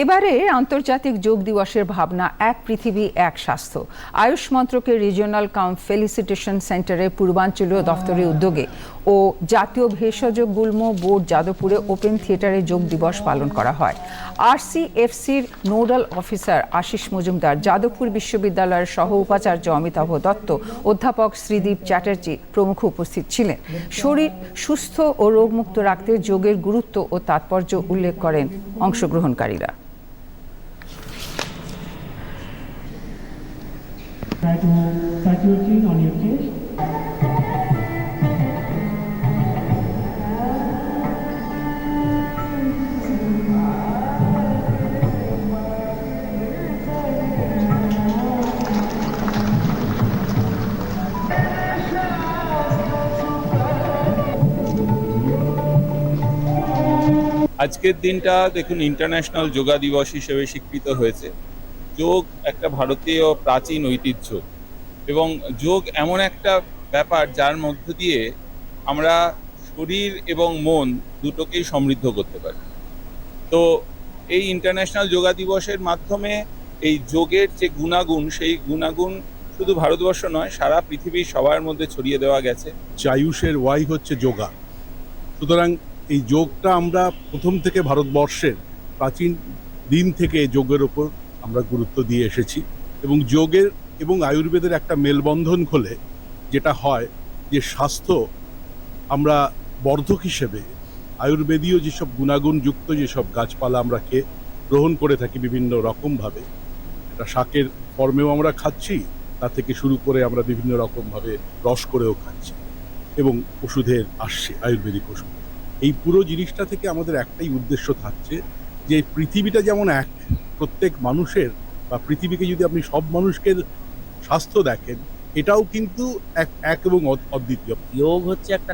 এবারে আন্তর্জাতিক যোগ দিবসের ভাবনা, এক পৃথিবী, এক স্বাস্থ্য। আয়ুষ মন্ত্রকের রিজিওনাল কাম ফেলিসিটেশন সেন্টারের পূর্বাঞ্চলীয় দফতরের উদ্যোগে ও জাতীয় ভেষজ গুল্ম বোর্ড যাদবপুরে ওপেন থিয়েটারে যোগ দিবস পালন করা হয়। আরসিএফসির নোডাল অফিসার আশিস মজুমদার, যাদবপুর বিশ্ববিদ্যালয়ের সহ উপাচার্য অমিতাভ দত্ত, অধ্যাপক শ্রীদীপ চ্যাটার্জি প্রমুখ উপস্থিত ছিলেন। শরীর সুস্থ ও রোগমুক্ত রাখতে যোগের গুরুত্ব ও তাৎপর্য উল্লেখ করেন অংশগ্রহণকারীরা। Try to your chin on your chest. আজকের দিনটা দেখুন ইন্টারন্যাশনাল যোগা দিবস হিসেবে স্বীকৃত হয়েছে যোগ একটা ভারতীয় প্রাচীন ঐতিহ্য। এবং যোগ এমন একটা ব্যাপার যার মধ্য দিয়ে আমরা শরীর এবং মন দুটোকেই সমৃদ্ধ করতে পারি। তো এই ইন্টারন্যাশনাল যোগা দিবসের মাধ্যমে এই যোগের যে গুণাগুণ, সেই গুণাগুণ শুধু ভারতবর্ষ নয়, সারা পৃথিবীর সবার মধ্যে ছড়িয়ে দেওয়া গেছে। চায়ুষের ওয়াই হচ্ছে যোগা। সুতরাং এই যোগটা আমরা প্রথম থেকে ভারতবর্ষের প্রাচীন দিন থেকে যোগের ওপর আমরা গুরুত্ব দিয়ে এসেছি এবং যোগের এবং আয়ুর্বেদের একটা মেলবন্ধন খোলে যেটা হয় যে স্বাস্থ্য আমরা বর্ধক হিসেবে, আয়ুর্বেদীয় যেসব গুণাগুণ যুক্ত যেসব গাছপালা আমরা খেয়ে গ্রহণ করে থাকি বিভিন্ন রকমভাবে এটা শাকের ফর্মেও আমরা খাচ্ছি, তা থেকে শুরু করে আমরা বিভিন্ন রকমভাবে রস করেও খাচ্ছি এবং ওষুধের আসছে, আয়ুর্বেদিক ওষুধ। এই পুরো জিনিসটা থেকে আমাদের একটাই উদ্দেশ্য থাকছে যে পৃথিবীটা যেমন এক প্রত্যেক মানুষের বা পৃথিবীকে যদি আপনি সব মানুষকে স্বাস্থ্য দেখেন, এটাও কিন্তু এক এক এবং অদ্বিতীয়। যোগ হচ্ছে একটা